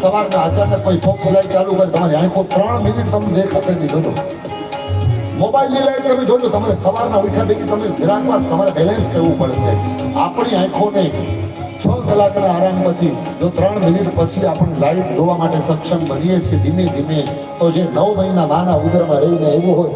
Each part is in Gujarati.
સવારના અચાનક કોઈ ફોક્સ લાઈટ ચાલુ કરે, તમારી આંખો ત્રણ મિનિટ તમને દેખાશે નહીં, જોજો. મોબાઈલની લાઈટ તમે જોજો, તમારે સવારના ઉઠ્યા ભેગી તમે જરાક તમારે બેલેન્સ કરવું પડશે? આપણી આંખોને છ કલાકના આરામ પછી, જો ત્રણ મિનિટ પછી આપણે લાઈટ જોવા માટે સક્ષમ બનીએ છીએ, ધીમે ધીમે, તો જે નવ મહિના માના ઉદરમાં રહીને એવું હોય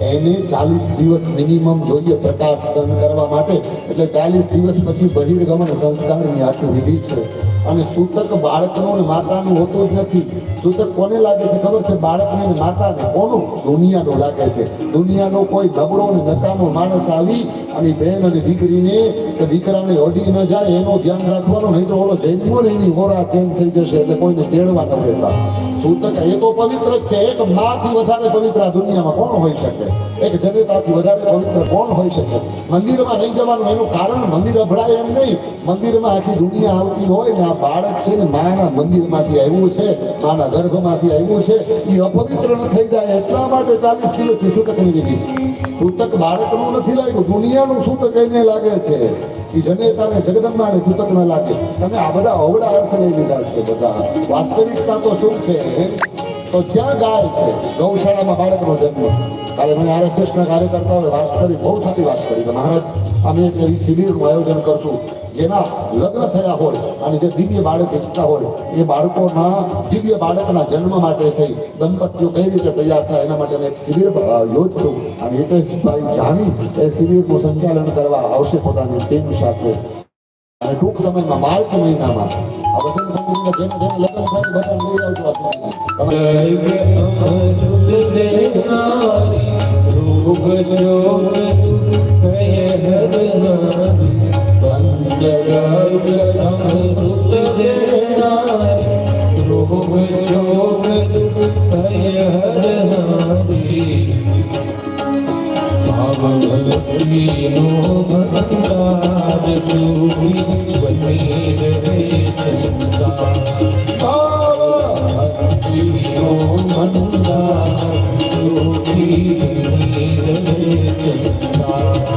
એને ચાલીસ દિવસ મિનિમમ જોઈએ પ્રકાશ સહન કરવા માટે. એટલે ચાલીસ દિવસ પછી બહિર્ગમન સંસ્કારની આખી વિધિ છે. અને સૂતક બાળકનું ને માતાનું હોતું જ નથી. સૂતક કોને લાગે છે ખબર છે? બાળકને ને માતાને. કોનું? દુનિયાનો લાગે છે. દુનિયાનો કોઈ નબળો ને નકામો માણસ આવી અને બેન અને દીકરીને કે દીકરાને અડી ન જાય, એનું ધ્યાન રાખવાનું નહીં તો ઓલો જન્મો ને એની હોરા ચેન્જ થઈ જશે એટલે કોઈને તેડવા ન દેતા. સૂતક મંદિર અભડાય ને બાળક ને આવ્યું છે, માના ગર્ભમાંથી આવ્યું છે. એ અપવિત્ર ન થઈ જાય એટલા માટે ચાલીસ કિલો સૂતકની છે. સૂતક બાળકનું નથી લાગ્યું, દુનિયાનું સૂતક એને લાગે છે. એ જનેતાને જગદંબાને સૂતક ન લાગે. તમે આ બધા અવળા અર્થ લઈ લીધા છે બધા. વાસ્તવિકતા તો શું છે? તો જ્યાં ગાય છે, ગૌશાળામાં બાળકનો જન્મ. કાલે મને આરએસએસના કાર્યકર્તાઓએ વાત કરી, બહુ સારી વાત કરી. કે મહારાજ, અમે એક એવી શિબિરનું આયોજન કરશું. જેના લગ્ન થયા હોય અને જે દિવ્ય બાળક ઈચ્છતા હોય, એ બાળકોના દિવ્ય બાળકના જન્મ માટે થઈ દંપતીઓ કઈ રીતે તૈયાર થાય એના માટે અમે એક શિબિર યોજશું. અને હિતેશભાઈ જાની એ શિબિરનું સંચાલન કરવા આવશે પોતાની ટીમ સાથે. અને ટૂંક સમયમાં માર્ચ મહિનામાં બધા લઈ આવજો આ શિબિરમાં. તમે ભક્તિનો ભંડાર સુખી બની રહે સંસાર ભક્તિનો ભંડાર સુખી બની રહે સંસાર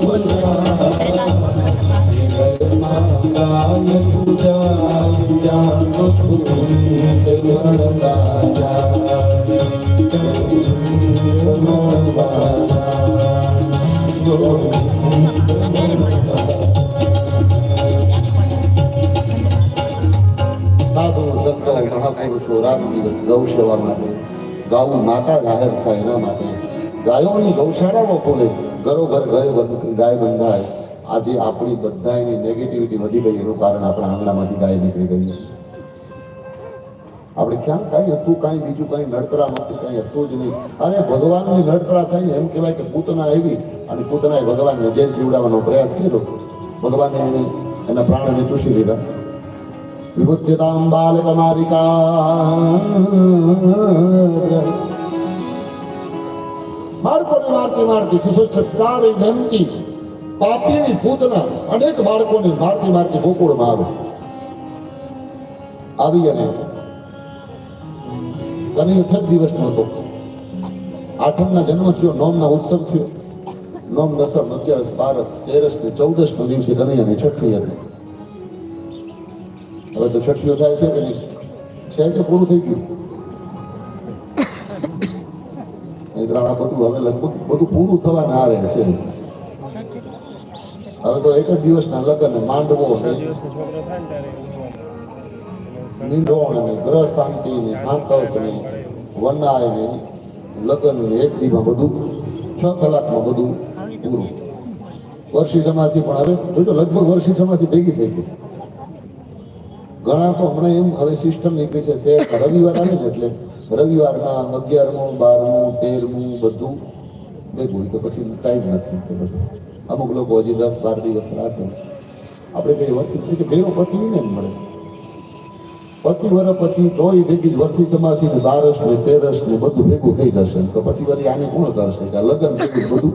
દિવસ ગૌ માટે, ગાઉ માતા જાહેર થાય એના માટે. ગાયોની ગૌશાળાઓ ખોલે ઘરો ઘર ગાય ગાય બંધાય. આજે આપણી બધાની નેગેટિવિટી વધી ગઈ, એનું કારણ આપણા આંગણામાંથી ગાય નીકળી ગઈ આપણે ક્યાં કાંઈ હતું, કાંઈ બીજું કાંઈ નડતરા નહોતી કાંઈ હતું જ નહીં. અને ભગવાનની નડતરા થઈ એમ કહેવાય કે પૂતના આવી અને પૂતનાએ ભગવાનને જેલ જીવડાવવાનો પ્રયાસ કર્યો. ભગવાને એને, એના પ્રાણને ચૂસી લીધા. વિભુત્યતામ બાલકમારિકા બાળકોને મારતી મારતી સુસુચકાર નંદી પાપીની પૂતના અનેક બાળકોને મારતી મારતી ગોકુળમાં આવે આવી અને કનૈયો છ દિવસનો હતો આઠમના જન્મ થયો નોમના ઉત્સવ થયો નોમ દસમ અગિયારસ બારસ તેરસ ને ચૌદસ ના દિવસે કનૈયાની છઠ્ઠી હતી હવે તો છઠ્ઠીઓ થાય છે કે નહીં? છે કે પૂરું થઈ ગયું? આ બધું હવે લગભગ બધું પૂરું થવાના આવે છે. હવે તો એક જ દિવસના લગ્ન ને માંડવો ને ગ્રહ શાંતિ ને આંતક ને વનાય ને લગ્ન ને એક બધું, છ કલાકમાં બધું પૂરું. વર્ષી સમાજથી પણ હવે લગભગ વર્ષી સમાજથી ભેગી થઈ ગઈ. ઘણા તો હમણાં એમ હવે સિસ્ટમ નીકળી છે શેર રવિવાર આવે ને એટલે રવિવારમાં અગિયારમું, બારમું, તેરમું બધું. ભેગું તો પછી ટાઈમ નથી અમુક લોકો હજી દસ, બાર દિવસ રાખે. આપણે કઈ વર્ષી કે ભેરો પતી ને મળે. પચી વર્ષ પછી તોય ભેગી વર્ષી ચમાસી ને બારસ ને તેરસ ને બધું ભેગું થઈ જશે. તો પછી વળી આને કોણ કરશે? કે લગ્ન ભેગું બધું.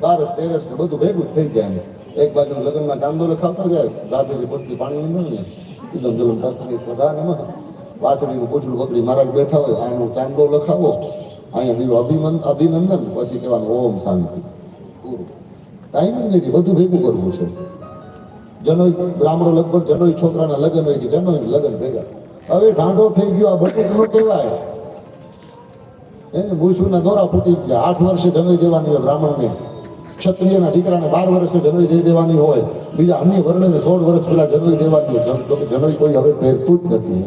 બારસ, તેરસ ને બધું ભેગું થઈ જાય. એક બાજુ લગ્નમાં ચાંદો લખાવતા જાય દાદાજી બધી પાણી અંદર ને કીધું જલમ તસરી પ્રધાન એમાં વાછડીનું પૂછડું પકડી મહારાજ બેઠા હોય આનો ચાંદો લખાવો. અહીંયા બીજું અભિમન, અભિનંદન, પછી કહેવાનું ઓમ શાંતિ. ટાઈમિંગ નહીં બધું ભેગું કરવું છે. જનોઈ બ્રાહ્મણો લગભગ જનોઈ છોકરાના લગ્ન હોય કે જનોઈ લગ્ન ભેગા. હવે ઢાંઢો થઈ ગયો, આ બટુક નો કહેવાય. એને મૂછુના દોરા ફૂટી ગયા. આઠ વર્ષે જમી જવાની હોય બ્રાહ્મણને. ક્ષત્રિયના દીકરાને બાર વર્ષે જનોઈ દઈ દેવાની હોય, બીજા અન્ય વર્ણને સોળ વર્ષ પહેલા જનોઈ દેવાની હોય તો કે જનોઈ કોઈ હવે પહેરતું જ નથી.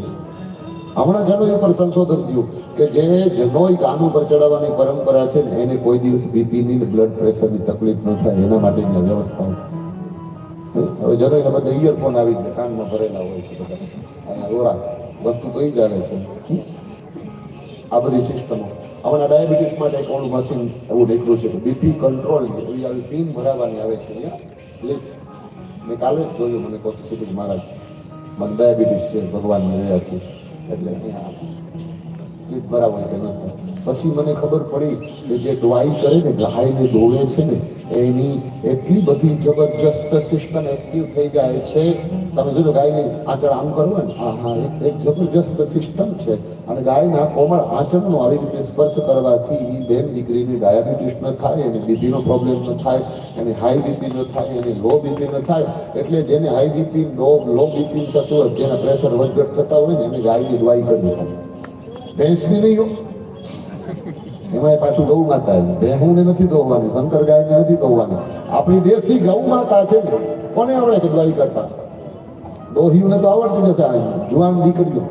હમણાં જનોઈ ઉપર સંશોધન થયું કે જે જનોઈ કાન ઉપર ચડાવવાની પરંપરા છે ને, એને કોઈ દિવસ બીપીની બ્લડ પ્રેશરની તકલીફ ન થાય, એના માટેની વ્યવસ્થા છે. હવે જનોઈને બધા ઇયરફોન આવી ગયા, કાનમાં ભરેલા હોય છે બધા વસ્તુ કઈ જાણે છે. આ બધી સિસ્ટમો હમણાં ડાયાબિટીસ માટે એક ઓલું મશીન એવું નીકળ્યું છે કે બીપી કંટ્રોલ એવી આવી પિન ભરાવાની આવે છે અહીંયા. મેં કાલે જ જોયું મને કહું છું કે મહારાજ મને ડાયાબિટીસ છે ભગવાન રહ્યા છે. એટલે અહીંયા લિફ્ટ ભરાવવાની કે ન થાય પછી મને ખબર પડી કે જે ડવાઈ કરે ને ગાયને દોવે છે ને, એની એટલી બધી જબરજસ્ત સિસ્ટમ એક્ટિવ થઈ જાય છે. તમે જોજો, ગાયની આંચળ આમ કરો ને? હા હા એક- જબરજસ્ત સિસ્ટમ છે. અને ગાયના કોમળ આંચળનો આવી રીતે સ્પર્શ કરવાથી એ બેન દીકરીની ડાયાબિટીસ ન થાય, એને બીપીનો પ્રોબ્લેમ ન થાય, એને હાઈ બીપી ન થાય, એને લો બીપી ન થાય. એટલે જેને high BP low low BP થતું હોય, જેના પ્રેશર વધઘટ થતા હોય ને, એને ગાયની દવાઈ કરવી ભેંસની નહીં હો. એમાં પાછું ગૌ માતા છે. ભેહુંને નથી દોવાની શંકર ગાયને નથી દોવાની આપણી દેશી ગૌ માતા છે ને, કોને આવડે કે કરતા કરતા? ને તો આવડતી જશે આ જુવાન દીકરીઓ.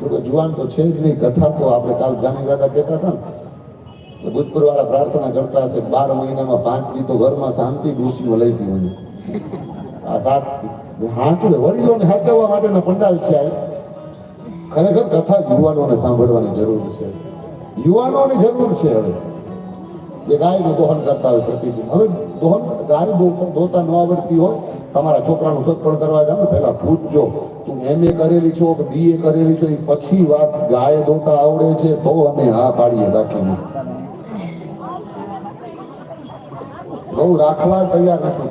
તો કે જુવાન તો છે જ નહીં, કથા તો આપણે કાલ જાની દાદા કહેતા હતા ને. ભૂતપૂર્વ વાળા પ્રાર્થના કરતા હશે, બાર મહિનામાં પાંચ દી તો ઘરમાં શાંતિ ડૂસીઓ લઈ ગઈ મને આ સાત હાંચવે વડીલોને હાચવવા માટેના પંડાલ છે ખરેખર કથા યુવાનોને સાંભળવાની જરૂર છે. યુવાનોની જરૂર છે હવે. જે ગાયનું દોહન કરતા હોય પ્રતિદિન. હવે દોહન, ગાય દોતા ન આવડતી હોય, તમારા છોકરાનું સત્પણ કરવા જાવ ને પહેલા પૂછજો, તું એમ એ કરેલી છો કે બી એ કરેલી છો? એ પછી વાત ગાય દોતા આવડે છે તો અમે હા પાડીએ બાકી બહુ રાખવા તૈયાર નથી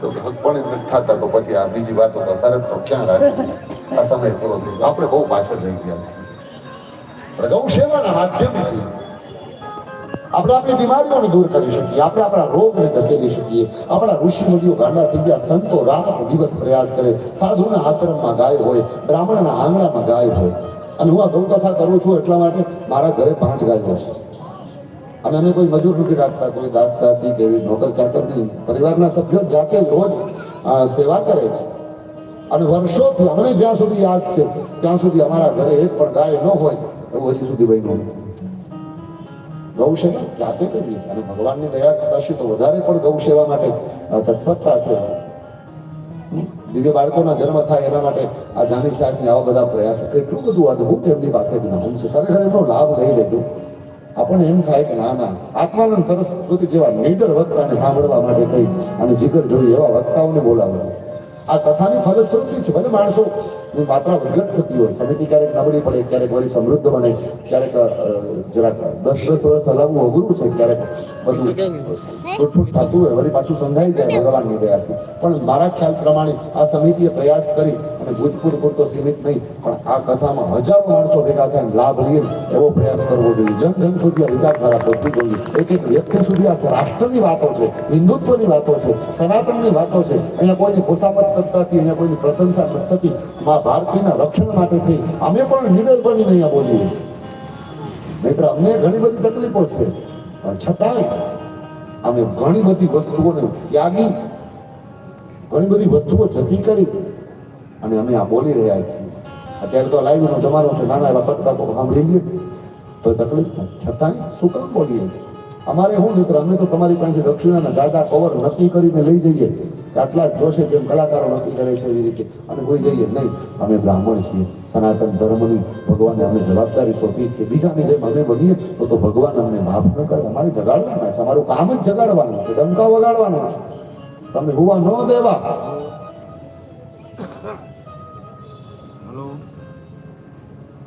તો હક પણ નથી થતા, તો પછી આ બીજી વાતો તો શરત તો ક્યાં રાખી? આ સમય પૂરો થઈ ગયો આપણે બહુ પાછળ રહી ગયા છીએ. ગૌ સેવાના માધ્યમથી આપણે આપણી બીમારીઓને દૂર કરી શકીએ. આપણે આપણા રોગને ધકેલી શકીએ. આપણા ઋષિ મુનિઓ ગાંડા થઈ ગયા. સંતો રાત દિવસ પ્રયાસ કરે. સાધુના આશ્રમમાં ગાય હોય, બ્રાહ્મણના આંગણામાં ગાય હોય. અને હું આ ગૌ કથા કરું છું એટલા માટે મારા ઘરે પાંચ ગાયો છે. અને અમે કોઈ મજૂર નથી રાખતા. કોઈ દાસ દાસી કે એવી નોકર કરતા પરિવારના સભ્યો જાતે રોજ સેવા કરે છે. અને વર્ષોથી અમને જ્યાં સુધી યાદ છે, ત્યાં સુધી અમારા ઘરે એક પણ ગાય ન હોય, એવું હજી સુધી ભાઈ નહોતું ગૌ સેવા જાતે કરીએ અને ભગવાનની દયા થશે તો વધારે પણ ગૌ સેવા માટે તત્પરતા છે. દિવ્ય બાળકોના જન્મ થાય એના માટે આ જાની સાહેબની આવા બધા પ્રયાસો, એટલું બધું અદભુત એમની પાસે જ્ઞાન છે. ખરેખર એમનો લાભ લઈ લેજો. આપણને એમ થાય કે ના ના, આત્માનંદ સરસ્વતી જેવા નીડર વક્તાને સાંભળવા માટે કહી અને જીગર જોઈ એવા વક્તાઓને બોલાવવા આ કથાની ફલશ્રુતિ છે. ભલે માણસો ની માત્રા વધઘટ થતી હોય. સમિતિ ક્યારેક નબળી પડે ક્યારેક વળી સમૃદ્ધ બને ક્યારેક જરાક દસ દસ વર્ષ હલાવવું અઘરું છે ક્યારેક બધું તૂટફૂટ થતું હોય વળી પાછું સંધાઈ જાય ભગવાનની દયાથી. પણ મારા ખ્યાલ પ્રમાણે આ સમિતિએ પ્રયાસ કરી અને ભૂતપૂર્વ પૂરતો સીમિત નહીં પણ આ કથામાં હજારો માણસો ભેગા થાય લાભ લઈએ એવો પ્રયાસ કરવો જોઈએ. જન જન સુધી આ વિચારધારા પહોંચવી જોઈએ. એક એક વ્યક્તિ સુધી આ રાષ્ટ્રની વાતો છે હિન્દુત્વની વાતો છે સનાતનની વાતો છે. અહીંયા કોઈની ખુશામત નથી અહીંયા કોઈની પ્રશંસા નથી થતી ભારતીના રક્ષણ માટેથી અમે પણ નિડર બનીને અહીંયા બોલીએ છીએ. મિત્ર અમને ઘણી બધી તકલીફો છે. પણ છતાંય અમે ઘણી બધી વસ્તુઓને ત્યાગી, ઘણી બધી વસ્તુઓ જતી કરી અને અમે આ બોલી રહ્યા છીએ. અત્યારે તો લાઈવનો જમાનો છે. નાના એવા કટકા સાંભળી લઈએ. તો તકલીફ છતાંય શું કામ બોલીએ છીએ? અમારે શું મિત્ર અમે તો તમારી પાસે દક્ષિણાના જાડા કવર નક્કી કરીને લઈ જઈએ. આટલા જોશે જેમ કલાકારો નક્કી કરે છે એવી રીતે. અને કોઈ જઈએ નહીં. અમે બ્રાહ્મણ છીએ. સનાતન ધર્મની ભગવાનને અમે જવાબદારી સોંપી છીએ. બીજાની જેમ અમે બનીએ તો તો ભગવાન અમને માફ ન કરે. અમારે જગાડવાના છે. અમારું કામ જ જગાડવાનું છે. ડંકા વગાડવાનો છે. તમે હોવા ન દેવા.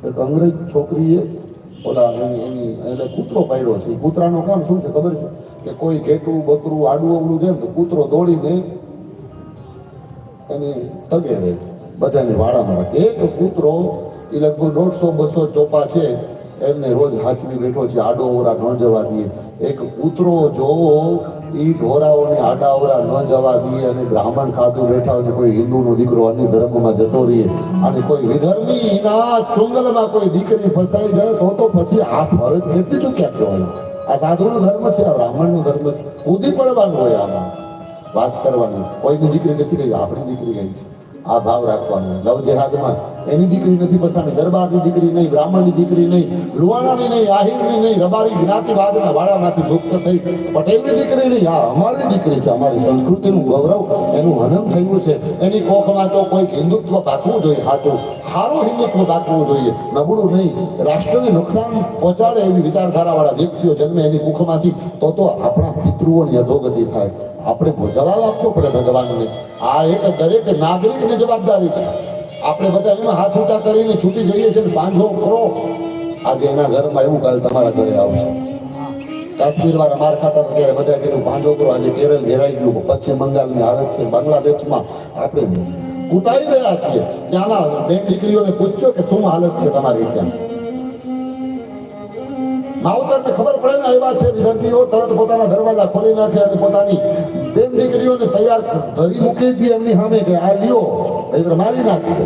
એક અંગ્રેજ છોકરીએ ઓલા એની એની એટલે કૂતરો પાડ્યો છે. કૂતરાનું કામ શું છે ખબર છે? કે કોઈ ઘેટું બકરું આડું અવડું જેમ તો કૂતરો દોડીને એને તગેડે બધાને વાળામાં રાખે. એક કૂતરો, એ લગભગ દોઢસો, બસો ચોપા છે, એમને રોજ હાચવી બેઠો છે, આડો ઓરા ન જવા દઈએ એક કૂતરો જોવો, એ ઢોરાઓને આડા ઓરા ન જવા દઈએ અને બ્રાહ્મણ સાધુ બેઠા હોય કોઈ કોઈ હિન્દુનો દીકરો અન્ય ધર્મમાં જતો રહીએ અને કોઈ વિધર્મી ના ચુંગલમાં કોઈ દીકરી ફસાઈ જાય, તો તો પછી આ ફરજ કેટલી ચૂક્યા કહેવાય? આ સાધુનો ધર્મ છે, આ બ્રાહ્મણનો ધર્મ છે. કૂદી પડવાનું હોય આમાં. વાત કરવાની. કોઈની દીકરી નથી ગઈ, આપણી દીકરી ગઈ છે. આ ભાવ રાખવાનો. લવ જેહાદમાં એની દીકરી નથી પસાણી દરબારની દીકરી નહીં, બ્રાહ્મણની દીકરી નહીં લુવાણાની નહીં, આહિરની નહીં, રબારી જ્ઞાતિવાદના વાળામાંથી મુક્ત થઈ પટેલની દીકરી નહીં, આ અમારી દીકરી છે. અમારી સંસ્કૃતિનું ગૌરવ એનું હનન થયું છે. એની કોખમાં તો કોઈક હિન્દુત્વ પાકવું જોઈએ. હાથું સારું હિન્દુત્વ પાકવું જોઈએ. નબળું નહીં. રાષ્ટ્રને નુકસાન પહોંચાડે એવી વિચારધારાવાળા વ્યક્તિઓ જન્મે એની કુખમાંથી, તો તો આપણા પિતૃઓની અધોગતિ થાય. આપણે જવાબ આપવો પડે ભગવાનને. આ એક દરેક નાગરિકની જવાબદારી છે. આપણે બધા એમાં હાથ ઊંચા કરીને છૂટી જઈએ છીએ પાંજો કરો. આજે એના ઘરમાં એવું કાલ તમારા ઘરે આવશે. કાશ્મીરમાં માર ખાતા ત્યારે બધા કીધું, પાંજો કરો, આજે કેરળ ઘેરાઈ ગયું પશ્ચિમ બંગાળની હાલત છે, બાંગ્લાદેશમાં આપણે કૂટાઈ ગયા છીએ. ત્યાંના બેન દીકરીઓને પૂછ્યો કે શું હાલત છે તમારી ત્યાં? માવતરને ખબર પડે ને એવા છે વિદ્યાર્થીઓ, તરત પોતાના દરવાજા ખોલી નાખે અને પોતાની બેન દીકરીઓને તૈયાર ધરી મૂકી દે એમની સામે કે આ લ્યો એ મારી નાખશે.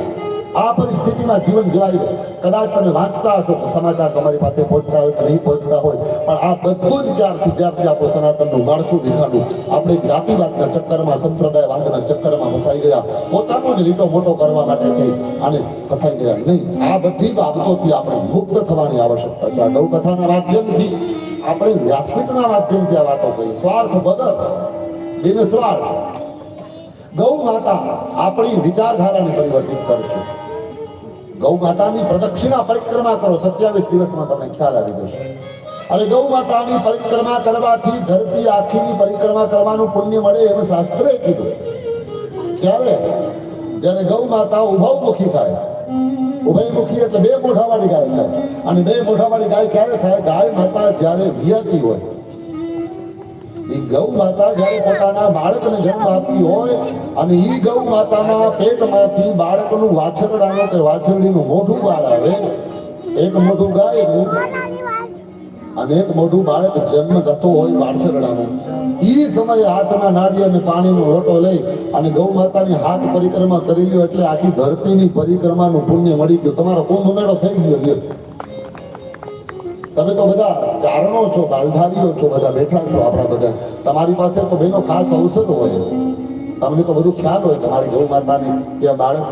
આ પરિસ્થિતિમાં જીવન જીવાય. કદાચ તમે વાંચતા હશો કે સમાચાર તમારી પાસે પહોંચતા હોય કે નહીં પહોંચતા હોય, પણ આ બધું જ જ્યારથી જ્યારથી આપણું સનાતનનું માળખું વિખાડું આપણે જ્ઞાતિવાદના ચક્કરમાં, સંપ્રદાયવાદના ચક્કરમાં ફસાઈ ગયા. પોતાનો જ લીટો મોટો કરવા માટે થઈ અને ફસાઈ ગયા. નહીં, આ બધી બાબતોથી આપણે મુક્ત થવાની આવશ્યકતા છે. આ ગૌકથાના માધ્યમથી આપણે વ્યાસપીઠના માધ્યમથી આ વાતો કહીએ સ્વાર્થ વગર બિન સ્વાર્થ. ગૌ માતા આપણી વિચારધારાને પરિવર્તિત કરશે ગૌ માતાની પ્રદક્ષિણા પરિક્રમા કરો. સત્યાવીસ દિવસમાં તમને ખ્યાલ આવી જશે. અને ગૌ માતાની પરિક્રમા કરવાથી ધરતી આખીની પરિક્રમા કરવાનું પુણ્ય મળે એમ શાસ્ત્રે કીધું. ક્યારે જ્યારે ગૌ માતા ઉભવમુખી થાય, ઉભયમુખી એટલે બે મોઢાવાળી ગાય થાય. અને બે મોઢાવાળી ગાય ક્યારે થાય? ગાય માતા જ્યારે વિયાતી હોય એ ગૌ જન્મ આપતી હોય અને એ ગૌ માતાના પેટમાંથી બાળકનું વાછરડાનું કે વાછરડીનું મોઢું બહાર આવે, એક મોઢું અને એક મોઢું બાળક જન્મ થતો હોય વાછરડાનું. એ સમયે હાથમાં નાળિયેર અને પાણીનો લોટો લઈ અને ગૌ માતાની હાથ પરિક્રમા કરી લ્યો એટલે આખી ધરતીની પરિક્રમાનું પુણ્ય મળી ગયું. તમારો કુંભ મેળો થઈ ગયો તમે તો બધા કારણો છો, ગાલધારીઓ છો, બધા બેઠા છો આપણા બધા. તમારી પાસે તો બેનો ખાસ અવસર હોય. તમને તો બધું ખ્યાલ હોય તમારી મારી ગૌ માતાની ત્યાં બાળક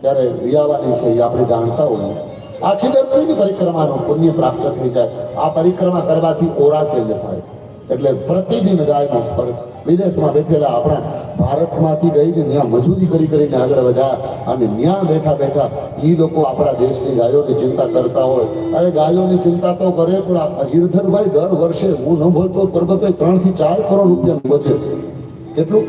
ત્યારે રિયાવાની છે એ આપણે જાણતા હોઈએ. આખી ધરતીની પરિક્રમાનો પુણ્ય પ્રાપ્ત થઈ જાય. આ પરિક્રમા કરવાથી ઓરા ચેન્જ થાય. એટલે પ્રતિદિન ગાયનો સ્પર્શ વિદેશમાં બેઠેલા આપણા ભારતમાંથી ગઈને ત્યાં મજૂરી કરી કરીને આગળ વધ્યા અને ત્યાં બેઠા બેઠા એ લોકો આપણા દેશની ગાયોની ચિંતા કરતા હોય. અરે ગાયોની ચિંતા તો કરે, પણ ગિરધરભાઈ દર વર્ષે હું ન બોલતો પરબતભાઈ ત્રણથી ચાર કરોડ રૂપિયાનું બજેટ કેટલું?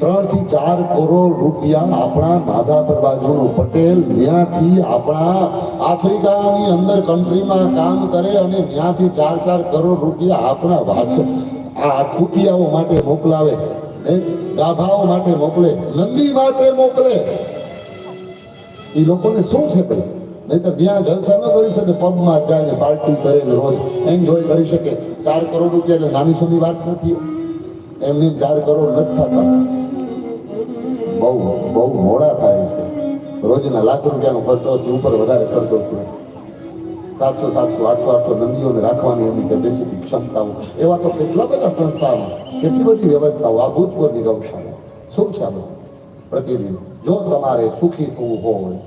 ત્રણથી ચાર કરોડ રૂપિયા આપણા માધાપર બાજુનું પટેલ ત્યાંથી આપણા આફ્રિકાની અંદર કન્ટ્રીમાં કામ કરે અને ત્યાંથી ચાર ચાર કરોડ રૂપિયા આપણા વાચ આ ખૂટિયાઓ માટે મોકલાવે ગાભાઓ માટે મોકલે, નંદી માટે મોકલે. એ લોકોને શું છે ભાઈ? નહીં તો ત્યાં જલસા ન કરી શકે પબમાં જાય પાર્ટી કરે ને રોજ એન્જોય કરી શકે. ચાર કરોડ રૂપિયા એટલે નાની સુધી વાત નથી. એમને ચાર કરોડ નથી થતા. બહુ બહુ મોડા થાય છે. રોજના લાખ રૂપિયાનો ખર્ચોથી ઉપર વધારે ખર્ચો છે સાતસો સાતસો, આઠસો આઠસો નંદીઓને રાખવાની એમની કેપેસિટી ક્ષમતાઓ. એવા તો કેટલા બધા સંસ્થાઓ, કેટલી બધી વ્યવસ્થાઓ આ ભૂતપૂર્વની ગૌશાળા. શું છે આ પ્રતિદિન જો તમારે સુખી થવું હોય,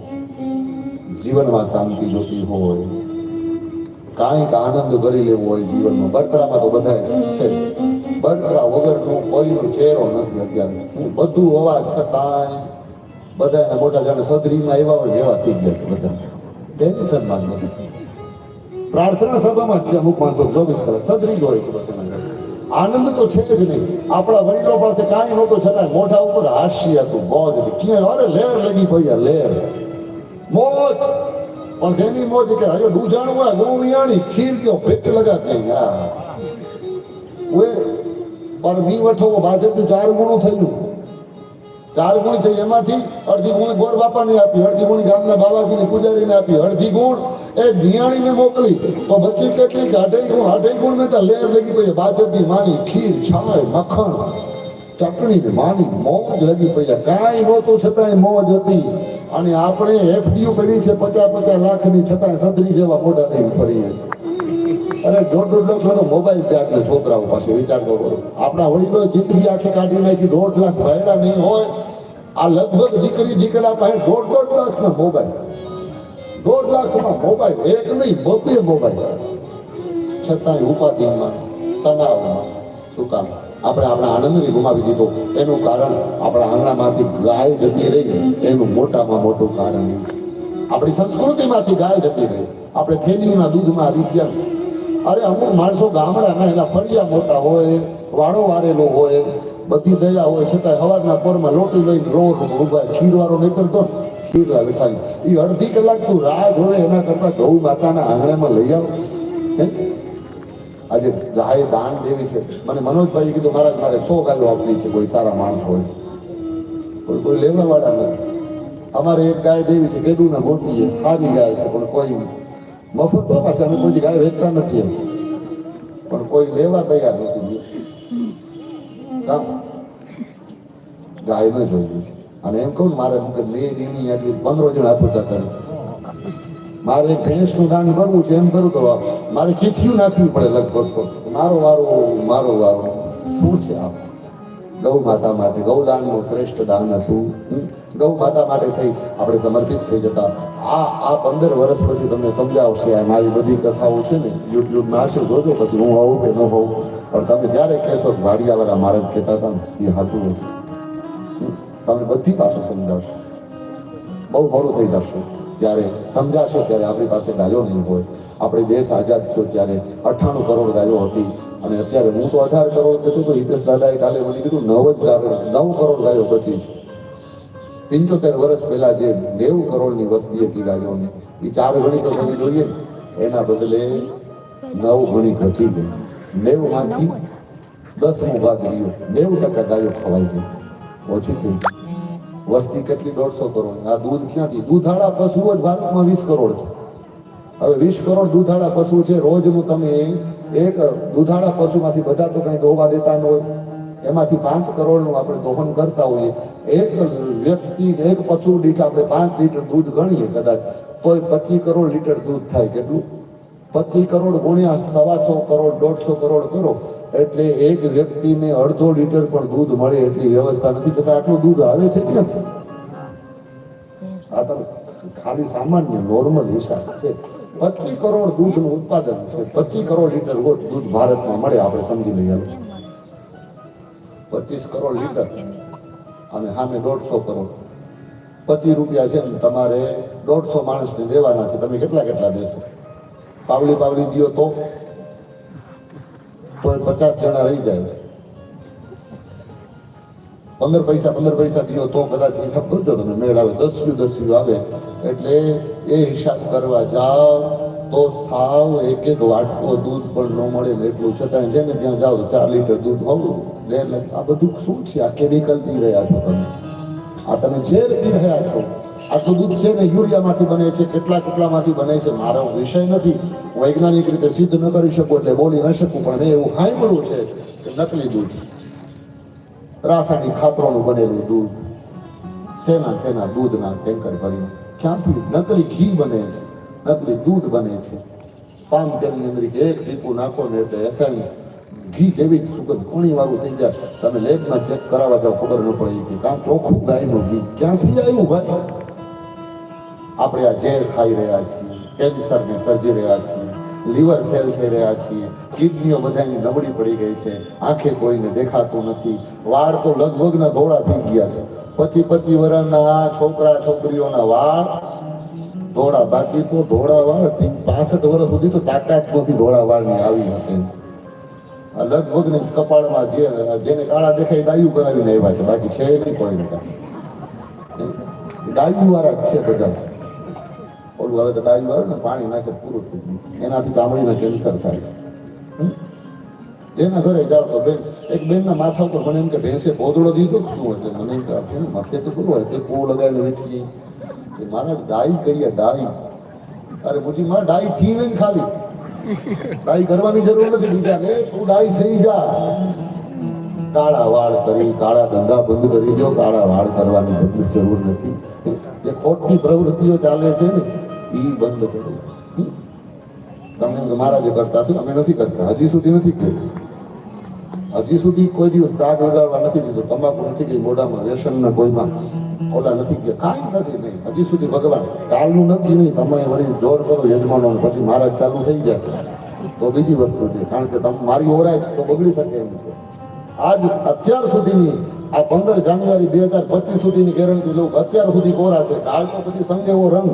જીવનમાં શાંતિ જોતી હોય, કાંઈક આનંદ કરી લેવો હોય જીવનમાં, બળતરામાં તો બધા છે. બળતરા વગરનું કોઈનો ચહેરો નથી અત્યારે. હું બધું હોવા છતાંય બધાને મોટા જાણે સદરીમાં એવા હોય એવા થઈ ગયા છે બધા. ટેન્શનમાં નથી. પ્રાર્થના સભામાં જ અમુક માણસો ચોવીસ કલાક સદરી જ હોય છે બસ આનંદ તો છે જ નહીં. આપણા વડીલો પાસે કાંઈ નહોતું, છતાં મોઢા ઉપર હાસ્ય હતું, મોજ હતી. ક્યાં? અરે લેર લગી ભૈયા, લેર. મોજ. પણ જેની મોજ? કે હજુ ડૂજાણું હોય ઘઉં વિયાણી ખીર ગયો ભેટ લગા કઈ હા. ઓએ પર મી વઠો ભાજપનું ચાર ગુણું થયું. ચાર ગુણ થઈ એમાંથી અડધી ગુણ ગોર બાપાને આપી, અડધી ગુણ ગામના બાબાજીને પૂજારીને આપી. અડધી ગુણ એ દિયાણીને મોકલી. તો બચી કેટલી કે અઢાઈ ગુણ અઢાઈ ગુણ મેં તો લેર લગી પડી. બાજરથી માની ખીર છાય મખણ ચટણી માની મોજ લગી પડી. કાંઈ નહોતું છતાંય મોજ હતી. અને આપણે એફડીયુ પડી છે પચાસ પચાસ લાખની છતાં સદરી જેવા મોઢા લઈને ફરીએ છીએ. અરે દોઢ દોઢ લાખ તો મોબાઈલ આટલે છોકરાઓ પાસે, વિચાર કરો. આપણા વડીલો જિંદગી આખી કાઢી નાખી દોઢ લાખ ફાયદા નહીં હોય, આ લગભગ દીકરી દીકરા પાસે દોઢ દોઢ લાખના મોબાઈલ દોઢ લાખમાં મોબાઈલ એક નહીં બબે મોબાઈલ છતાંય ઉપાધિમાં, તણાવમાં, શું કામ? આપણે આપણા આનંદને ગુમાવી દીધો. એનું કારણ આપણા આંગણામાંથી ગાય જતી રહી. એનું મોટામાં મોટું કારણ. આપણી સંસ્કૃતિમાંથી ગાય જતી રહી. આપણે થેલીના દૂધમાં ગયા. અરે અમુક માણસો ગામડાના એના ફળિયા મોટા હોય વાળો વારેલો હોય બધી દયા હોય છતાં સવારના પોરમાં લોટી લઈને રોડ ઊભા ખીરવાળો નહીં કરતો ને, ખીર લાવે એ અડધી કલાક તું રાહ જોવે એના કરતા ગૌ માતાના આંગણામાં લઈ આવ? આજે ગાય દાન દેવી છે. મને મનોજભાઈ કીધું મારા મારે સો ગાયો આપવી છે કોઈ સારા માણસ હોય. કોઈ કોઈ લેવા વાળા નથી. અમારે એક ગાય દેવી છે કેદુના ગોતીએ સારી ગાય છે પણ કોઈ મફત તો પાછા અમે કોઈ જગ્યાએ ગાય વેચતા નથી એમ. પણ કોઈ લેવા તૈયાર નથી ગાય ન જોયું અને એમ કહું મારે હું કે દીની એટલી પંદરો જણ હાથ ઊંચા મારે ભેંસનું દાન કરવું છે, એમ કરું તો મારે ખીચ્યું નાખવી પડે લગભગ મારો વારો મારો વારો. શું છે આ? ગૌ માતા માટે ગૌદાનનું શ્રેષ્ઠ દાન હતું? ગૌ માતા માટે થઈ આપણે સમર્પિત થઈ જતા. આ આ પંદર વર્ષ પછી તમને સમજાવશે, આ મારી બધી કથાઓ છે ને, યુટ્યુબમાં હશે, જોજો પછી હું હોઉં કે ન હોઉં. પણ તમે જ્યારે કહેશો વાડિયાવાળા મહારાજ કહેતા હતા એ સાચું હતું તમે બધી વાતો સમજાવશે. બહુ મોડું થઈ જશે. જ્યારે સમજાશો ત્યારે આપણી પાસે ગાયો નહીં હોય. આપણે દેશ આઝાદ થયો ત્યારે અઠ્ઠાણું કરોડ ગાયો હતી. અને અત્યારે હું તો અઢાર કરોડ કીધું તો હિતેશ દાદાએ કાલે મને કીધું, નવ જ નવ કરોડ ગાયો બચી છે. પંચોતેર વર્ષ પહેલા જે નેવું કરોડની વસ્તી હતી ગાયોની, એ ચાર ગણી તો ગણી જોઈએ, એના બદલે નવ ગણી ઘટી ગઈ. નેવું માંથી દસમો ભાગ રહ્યો. નેવું ટકા ગાયો ખવાઈ ગઈ. ઓછી થઈ વસ્તી કેટલી? દોઢસો કરોડ. આ દૂધ ક્યાંથી? દૂધાળા પશુઓ જ ભારતમાં વીસ કરોડ છે. હવે વીસ કરોડ દૂધાળા પશુ છે, રોજનું તમે એક દૂધાળા પશુમાંથી બધા તો કઈ દોવા દેતા ન હોય. એમાંથી પાંચ કરોડનું આપણે દોહન કરતા હોઈએ. એક વ્યક્તિ એક પશુ દીઠ આપણે પાંચ લીટર દૂધ ગણીએ કદાચ. કોઈ પચીસ કરોડ લીટર દૂધ થાય. કેટલું? પચીસ કરોડ ગુણ્યા સવાસો કરોડ, દોઢસો કરોડ કરો. એટલે એક વ્યક્તિને અડધો લીટર પણ દૂધ મળે એટલી વ્યવસ્થા નથી. છતાં આટલું દૂધ આવે છે કેમ? આ તો ખાલી સામાન્ય, નોર્મલ હિસાબ છે. પચીસ કરોડ દૂધનું ઉત્પાદન છે. પચીસ કરોડ લીટર દૂધ ભારતમાં મળે, આપણે સમજી લઈએ. પચીસ કરોડ લીટર. અને સામે દોઢસો કરોડ. પચીસ રૂપિયા છે ને તમારે દોઢસો માણસને દેવાના છે. તમે કેટલા કેટલા દેશો? પાવડી પાવડી દ્યો તો. પચાસ જણા રહી જાય. પંદર પૈસા પંદર પૈસા થયો તો કદાચ હિસાબ કરજો તમે. મેળ આવે. દસ્યું દસ્યું આવે. એટલે એ હિસાબ કરવા જાઓ તો સાવ એક એક વાટકો દૂધ પણ ન મળે ને એટલું. છતાં છે ને ત્યાં જાઓ ચાર લીટર દૂધ હોવું બે લાખ આ બધું શું છે? આ કેમિકલ પી રહ્યા છો તમે. આ તમે ઝેર પી રહ્યા છો, આખું દૂધ છે ને યુરિયામાંથી બને છે, કેટલા કેટલામાંથી બને છે, મારો વિષય નથી. વૈજ્ઞાનિક રીતે સિદ્ધ ન કરી શકું એટલે બોલી ન શકું, પણ મેં એવું સાંભળ્યું છે કે નકલી દૂધ, રાસાયણિક ખાતરોનું બનેલું દૂધ, શેના શેના દૂધના ટેન્કર ભર્યું. ક્યાંથી? નકલી ઘી બને છે, નકલી દૂધ બને છે. પામ તેલની અંદર એક ટીપું નાખો ને એટલે એસેન્સ ઘી જેવી જ સુગંધ. ઘણી વાળું થઈ જાય. તમે લેબમાં ચેક કરાવવા જાવ ખબર ન પડે કે કાં ચોખ્ખું ગાયનું ઘી ક્યાંથી આવ્યું ભાઈ? આપણે આ ઝેર ખાઈ રહ્યા છીએ, કેન્સરને સર્જી રહ્યા છીએ, લીવર ફેલ થઈ રહ્યા છીએ, કિડનીઓ બધાની નબળી પડી ગઈ છે, આંખે કોઈને દેખાતું નથી. વાળ તો લગભગના ધોળા થઈ ગયા છે. પચી પચી વર્ષના છોકરા છોકરીઓના વાળ ધોળા. બાકી તો ધોળા વાળ પાસઠ વર્ષ સુધી તો તાકાત નથી ધોળા વાળની આવી હતી લગભગ ને કપાળમાં જે, જેને કાળા દેખાય ડાયું કરાવીને આવ્યા છે. બાકી છે નહીં કોઈ ડાયું વાળા જ છે બધા. ઓલું હવે તો ડાયું આવે ને, પાણી નાખે પૂરું થઈ ગયું એનાથી ચામડીના કેન્સર થાય? એના ઘરે જાઓ તો બેન, એક બેનના માથા ઉપર મને એમ કે ભેંસે ભોદડો દીધો શું એટલે મને એમ કે આપણે માથે તો પૂરું હોય? તે પો લગાવીને કે મારા ડાઈ કહીએ ડાઈ અરે મુજી, મારા ડાઈ થી ને ખાલી. ડાઈ કરવાની જરૂર નથી બીજાને તું ડાઈ થઈ જા. કાળા વાળ કરી, કાળા ધંધા બંધ કરી દો કાળા વાળ કરવાની બધી જરૂર નથી. જે ખોટની પ્રવૃત્તિઓ ચાલે છે ને એ બંધ કરો? તમે કે મહારાજે કરતા છે અમે નથી કરતા, હજી સુધી નથી કર્યું. હજી સુધી કોઈ દિવસ દાગ વગાડવા નથી દીધો. તમાકુ નથી ગઈ મોઢામાં વ્યસનના કોઈમાં ઓલા નથી ગયા. કાંઈ નથી નહીં. હજી સુધી ભગવાન કાલનું નથી નહીં. તમે વળી જોર કરો યજમાનો પછી મહારાજ ચાલુ થઈ જાય. તો બીજી વસ્તુ છે. કારણ કે તમે, મારી ઓરાય તો બગડી શકે એમ છે. આજ અત્યાર સુધીની, આ પંદર જાન્યુઆરી બે હજાર પચીસ સુધીની ગેરંટી લઉં અત્યાર સુધી કોરા છે. કાલ તો પછી સંઘ એવો રંગ.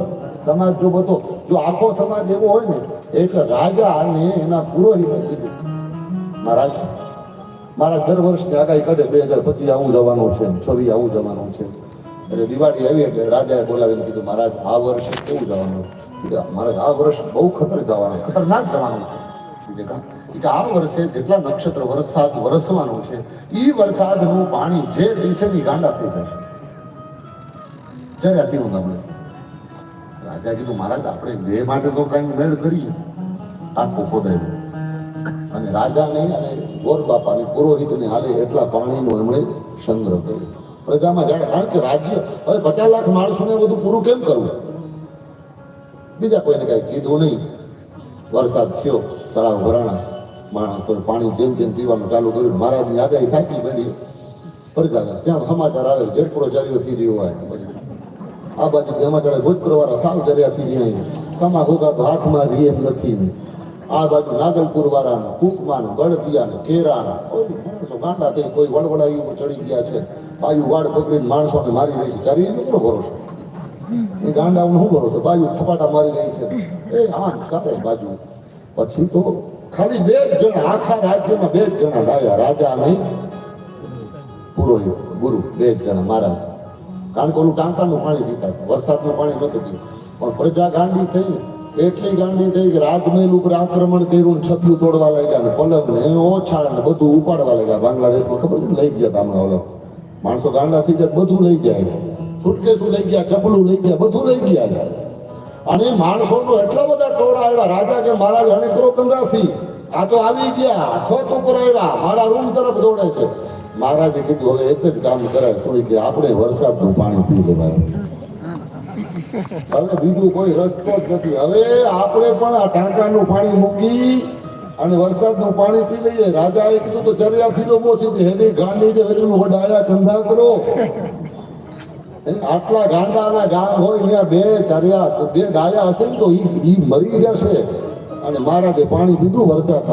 સમાજ જો બધો, જો આખો સમાજ એવો હોય ને, એક રાજા અને એના પુરોહિત કીધું. મહારાજ મારા દર વર્ષની આગાહી કાઢે બે હજાર પચીસ આવું જવાનું છે છવ્વીસ આવું જવાનું છે. એટલે દિવાળી આવી એટલે રાજાએ બોલાવીને કીધું, મહારાજ, આ વર્ષે કેવું જવાનું? મહારાજ, આ વર્ષ બહુ ખતર જવાનું, ખતરનાક જવાનું છે. આ વર્ષે જેટલા નક્ષત્ર વરસાદ વરસવાનું છે એ વરસાદનું પાણી જે દિવસેની ગાંડા થઈ જશે. જ્યારે હું તમને? રાજા કીધું, મહારાજ, આપણે બે માટે તો કઈ મેળ કરીએ. આખું ખોદાયું અને રાજાને અને ગોર બાપાને પુરોહિતને હાલે એટલા પાણીનો એમણે સંગ્રહ કર્યો. પ્રજામાં જાય કારણ કે રાજ્ય? હવે પચાસ લાખ માણસોને બધું પૂરું કેમ કરવું? બીજા કોઈને કાંઈ કીધું નહીં. વરસાદ થયો, તળાવ ભરાણા, માણસ કોઈ પાણી જેમ જેમ પીવાનું ચાલુ કર્યું. મહારાજની આગાહી સાચી બની. પ્રજા ત્યાં સમાચાર આવે જેટપુરો જર્યો થઈ રહ્યો હોય. આ બાજુ સમાચાર ભૂતપૂર્વ સાવ જર્યા થઈ રહ્યા સમા ભોગા હાથમાં રહી એમ નથી. આ બાજુ નાગલપુર વાળાના કુકમાન ગળદિયાના કેરાના, કોઈ માણસો ગાંડા થઈ કોઈ ઉપર ચડી ગયા છે. બાયુ વાડ પકડીને માણસોને મારી રહી છે. ચારી કેટલો ભરોસો? એ ગાંડાઓને શું ભરોસો? બાજુ થપાટા મારી રહી છે. એ આમ કરે બાજુ. પછી તો ખાલી બે જ જણા, આખા રાજ્યમાં બે જ જણા ડાયા. રાજા નહીં, પુરોહિત, ગુરુ, બે જ જણા મહારાજ. કારણ કે ઓલું ટાંકાનું પાણી પીતા વરસાદનું પાણી નહોતું પીતું. પણ પ્રજા ગાંડી થઈ એટલી ગાંડી થઈ કે રાજમહેલ ઉપર આક્રમણ કર્યું છબિયું તોડવા લાગ્યા ને પલંગ ને એ ઓછાળ ને બધું ઉપાડવા લાગ્યા, બાંગ્લાદેશમાં ખબર છે લઈ ગયા હમણાં ઓલો. માણસો ગાંડા થઈ ગયા બધું લઈ ગયા સુટકેસું લઈ ગયા, ચપલું લઈ ગયા, બધું લઈ ગયા અને માણસોનો એટલા બધા ટોળા આવ્યા, રાજા કે મહારાજ હણે કરો કંદાસી આ તો આવી ગયા, છત ઉપર આવ્યા, મારા રૂમ તરફ દોડે છે. મહારાજે કીધું, હવે એક જ કામ કરાય સોરી કે આપણે વરસાદનું પાણી પી લેવાય. હવે બીજું કોઈ રસ્તો જ નથી. હવે આપણે પણ આ ટાંકાનું પાણી મૂકી અને વરસાદનું પાણી પી લઈએ. રાજાએ કીધું તો ચર્યાથી લોબો છે હેડી ગાંડી જે વેલું વડાયા ધંધા કરો. આટલા ગાંડાના ગામ હોય, ત્યાં બે ચર્યા બે ગાયા હશે ને તો એ મરી જશે. અને મહારાજે પાણી પીધું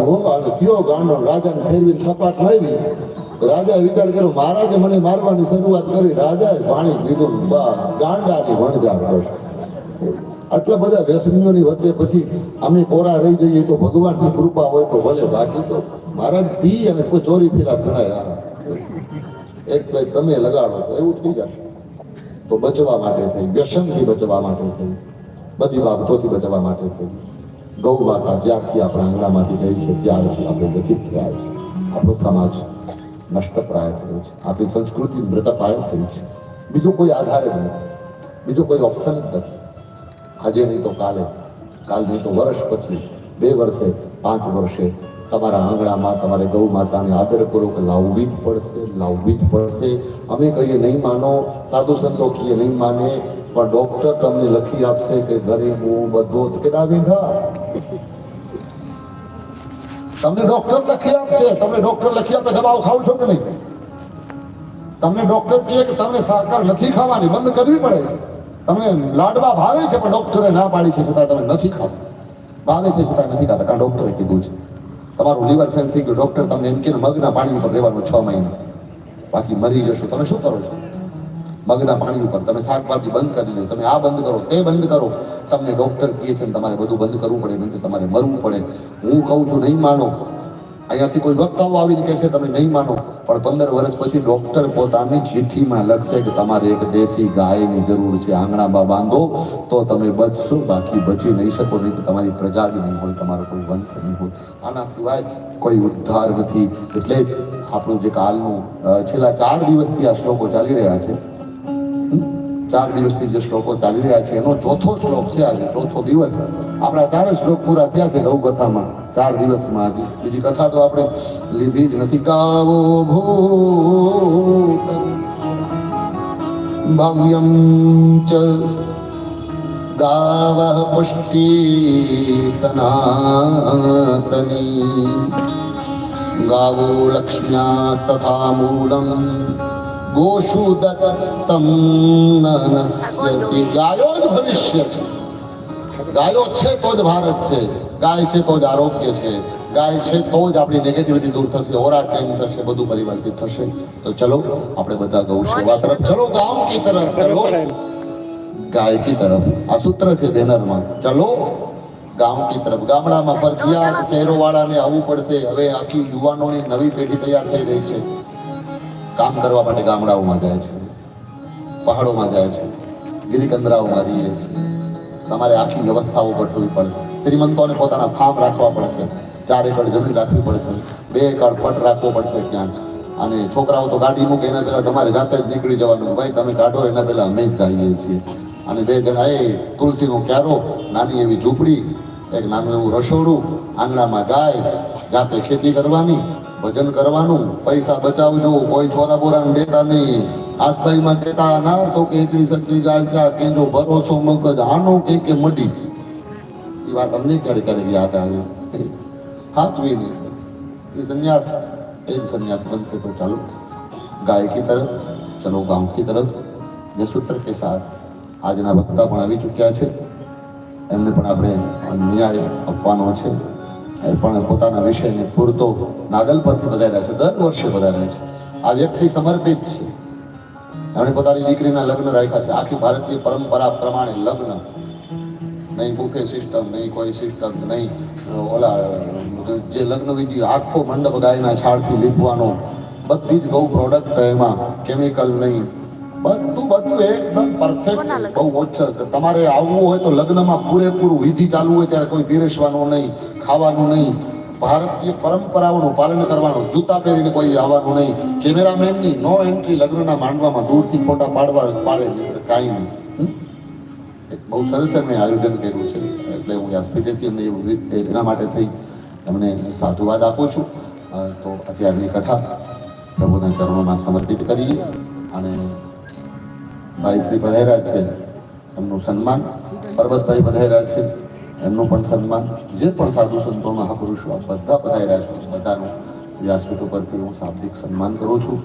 હો, અને થયો ગાંડો. રાજાને ફેરવીને થપાટ મારી. રાજા વિચાર કર્યો, મહારાજે મને મારવાની શરૂઆત કરી. રાજાએ પાણી પીધું ગાંડાની વણજાર કરશે. આટલા બધા વ્યસનીઓની વચ્ચે પછી અમે કોરા રહી જઈએ તો ભગવાનની કૃપા હોય તો ભલે બાકી તો મહારાજ પી અને કોઈ ચોરી ફેરા ગણાય એક ભાઈ, તમે લગાડો. તો એવું થઈ જશે. તો બચવા માટે થઈ, વ્યસનથી બચવા માટે થઈ, બધી બાબતોથી બચવા માટે થઈ. ગૌ માતા જ્યારથી આપણા આંગણામાંથી ગઈ છે, ત્યારથી આપણે વ્યથિત થયા છે. આપણો સમાજ નષ્ટપ્રાય થયો છે આપણી સંસ્કૃતિ મૃતપાય થઈ છે બીજો કોઈ આધાર જ નથી. બીજો કોઈ ઓપ્શન જ નથી. આજે નહીં તો કાલે, કાલ નહીં તો વર્ષ પછી, બે વર્ષે, પાંચ વર્ષે તમારા આંગણામાં, તમારે ગૌ માતાને આદરપૂર્વક લાવવી જ પડશે, લાવવી જ પડશે. અમે કહીએ નહીં માનો, સાધુ સંતો કહીએ નહીં માને, પણ ડોક્ટર તમને લખી આપશે કે ઘરે હું બધો કેટલા વિંધા. તમને ડોક્ટર લખી આપશે તમે ડોક્ટર લખી આપે દવાઓ ખાવ છો કે નહીં? તમને ડોક્ટર કહે કે તમને સાકર નથી ખાવાની, બંધ કરવી પડે છે. તમને લાડવા ભાવે છે, પણ ડોક્ટરે ના પાડી છે, છતાં તમે નથી ખાતા ભાવે છે, છતાં નથી ખાતા, કારણ ડોક્ટરે કીધું છે. તમારું લીવર ફેલ થઈ ગયું ડોક્ટર તમને એમ કે મગના પાણી ઉપર રહેવાનું છ મહિના. બાકી મરી જશો, તમે શું કરો છો? મગના પાણી ઉપર તમે શાકભાજી બંધ કરી દો તમે આ બંધ કરો, તે બંધ કરો. તમને ડોક્ટર કહે છે તમારે બધું બંધ કરવું પડે, નહીં તમારે મરવું પડે. હું કહું છું, નહીં માનો. અહીંયાથી કોઈ વક્તાઓ આવીને કહેશે, તમે નહીં માનો. પણ પંદર વર્ષ પછી ડોક્ટર પોતાની ચિઠ્ઠીમાં લખશે કે તમારે એક દેશી ગાયની જરૂર છે. આંગણામાં બાંધો, તો તમે બચશો, બાકી બચી નહીં શકો, નહીં તો તમારી પ્રજા બી નહીં હોય, તમારો કોઈ વંશ નહીં હોય. આના સિવાય કોઈ ઉદ્ધાર નથી. એટલે જ આપણું જે કાલનું છેલ્લા ચાર દિવસથી આ શ્લોકો ચાલી રહ્યા છે? ચાર દિવસથી જે શ્લોકો ચાલી રહ્યા છે, એનો ચોથો શ્લોક છે આજે, ચોથો દિવસ આપણા ચાર શ્લોક પૂરા થયા છે લઘુકથામાં, ચાર દિવસમાં આજે. બીજી કથા તો આપણે લીધી જ નથી. ગાવો ભૂત, ભવ્યમ ચ ગાવ પુષ્ટિ સનાતની. ગાવો લક્ષ્મ્યાસ્તથા મૂલમ ગોષુ દત્તમ નનસ્યતિ ગાયો જ ભવિષ્ય છે ગાયો છે તો જ ભારત છે ગાય છે તો જ આરોગ્ય છે ગાય છે તો જ આપણી નેગેટિવિટી દૂર થશે ઓરા ચેન્જ થશે બધું પરિવર્તિત થશે. તો ચલો આપણે બધા ગૌ સેવા તરફ ચલો ગામ કી તરફ ચલો. ગાય કી તરફ. આ સૂત્ર છે બેનરમાં. ચલો ગામ કી તરફ. ગામડામાં ફરજિયાત શહેરોવાળાને આવવું પડશે. હવે આખી યુવાનોની નવી પેઢી તૈયાર થઈ રહી છે. કામ કરવા માટે ગામડાઓમાં જાય છે, પહાડોમાં જાય છે, ગિરિકંદરાઓમાં રહીએ છે તમારે આખી વ્યવસ્થાઓ ગોઠવવી પડશે. શ્રીમંતોને પોતાના ફાર્મ રાખવા પડશે, ચાર એકર જમીન રાખવી પડશે, બે એકર ફટ રાખવો પડશે ક્યાંક. અને છોકરાઓ તો ગાડી મૂકે, એના પહેલાં તમારે જાતે જ નીકળી જવાનું. ભાઈ, તમે કાઢો, એના પહેલાં અમે જ જઈએ છીએ. અને બે જણા, એ, તુલસીનો ક્યારો? નાની એવી ઝૂંપડી, એક નાનું એવું રસોડું, આંગણામાં ગાય, જાતે ખેતી કરવાની ભજન કરવાનું, પૈસા બચાવજો, કોઈ છોરા બોરા દેતા નહીં. આસભાઈમાં કહેતા, ના, તો કે એકલી સચ્ચી ગાય કે કેજો ભરોસો મગજ, આનો કે કે છે. એ વાત અમને ક્યારે ક્યારેક યાદ આવે? હાથવી નહીં એ સંન્યાસ, એ જ સંન્યાસ બનશે તો ચાલો. ગાય કી તરફ, ચલો ગાંવ કી તરફ જે સૂત્ર કે સાથ આજના વક્તા પણ આવી ચૂક્યા છે. એમને પણ આપણે ન્યાય આપવાનો છે. પણ પોતાના વિષયને પૂરતો નાગલ પરથી વધાર્યા છે. દર વર્ષે વધાર્યા છે. આ વ્યક્તિ સમર્પિત છે. એમણે પોતાની દીકરીના લગ્ન રાખ્યા છે. આખી ભારતીય પરંપરા પ્રમાણે લગ્ન. નહીં બુકે સિસ્ટમ નહીં કોઈ સિસ્ટમ નહીં ઓલા જે લગ્ન વિધિ આખો મંડપ ગાયના છાળથી લીપવાનો. બધી જ બહુ પ્રોડક્ટ એમાં. કેમિકલ નહીં બધું બધું એકદમ પરફેક્ટ બહુ ઓછા તમારે આવવું હોય તો લગ્નમાં પૂરેપૂરું વિધિ ચાલુ હોય ત્યારે કોઈ પીરસવાનું નહીં ખાવાનું નહીં. ભારતીય પરંપરાઓનું પાલન કરવાનું જૂતા પહેરીને કોઈ આવવાનું નહીં. કેમેરામેનની નો એન્ટ્રી લગ્નના માંડવામાં દૂરથી ફોટા પાડવા પાડે કાંઈ નહીં. એક બહુ સરસ એમણે આયોજન કર્યું છે. એટલે હું હોસ્પિટલથી એમને એના માટે થઈ. એમને સાધુવાદ આપું છું. તો અત્યારની કથા પ્રભુના ચરણોમાં સમર્પિત કરીએ. અને ભાઈ શ્રી પધાર્યા છે. એમનું સન્માન પર્વતભાઈ પધાર્યા છે. એમનું પણ સન્માન, જે પણ સાધુ સંતો, મહાપુરુષો બધા પધાર્યા છે. બધાનું વ્યાસપીઠ ઉપરથી હું શાબ્દિક સન્માન કરું છું.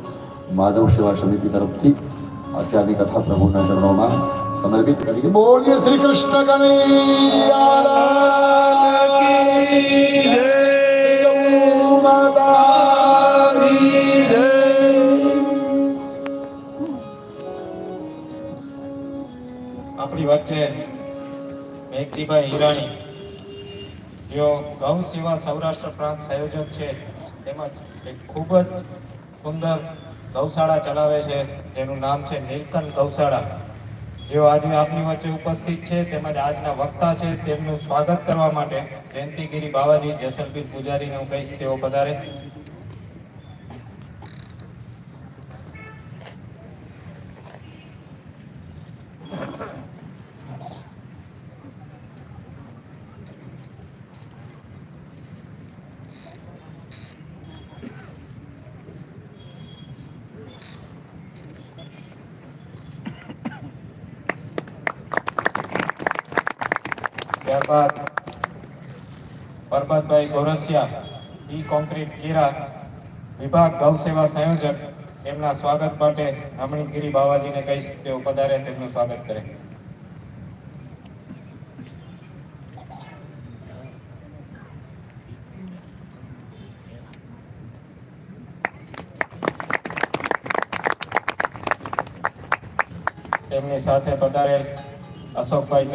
માધવ સેવા સમિતિ તરફથી અત્યારની કથા પ્રભુના ચરણોમાં સમર્પિત કરી બોલીએ શ્રી કૃષ્ણ કનૈયા આપણી વચ્ચે મેઘજીભાઈ હિરાણી. જેઓ ગૌ સેવા સૌરાષ્ટ્ર પ્રાંત સંયોજક છે. તેમજ એક ખૂબ જ સુંદર ગૌશાળા ચલાવે છે. જેનું નામ છે નીલકંઠ ગૌશાળા. જેઓ આજે આપની વચ્ચે ઉપસ્થિત છે. તેમજ આજના વક્તા છે. તેમનું સ્વાગત કરવા માટે જયંતિગીરી બાવાજી, જેસલપીર પૂજારીને હું કહીશ તેઓ પધારે. ઈ કોન્ક્રીટ વિભાગ ગૌ સેવા સંયોજક એમના સ્વાગત માટે રમણીગીરી બાવાજીને કહીશ તેઓ પધારે તેમનું સ્વાગત કરે. તેમની સાથે પધારેલ અશોકભાઈ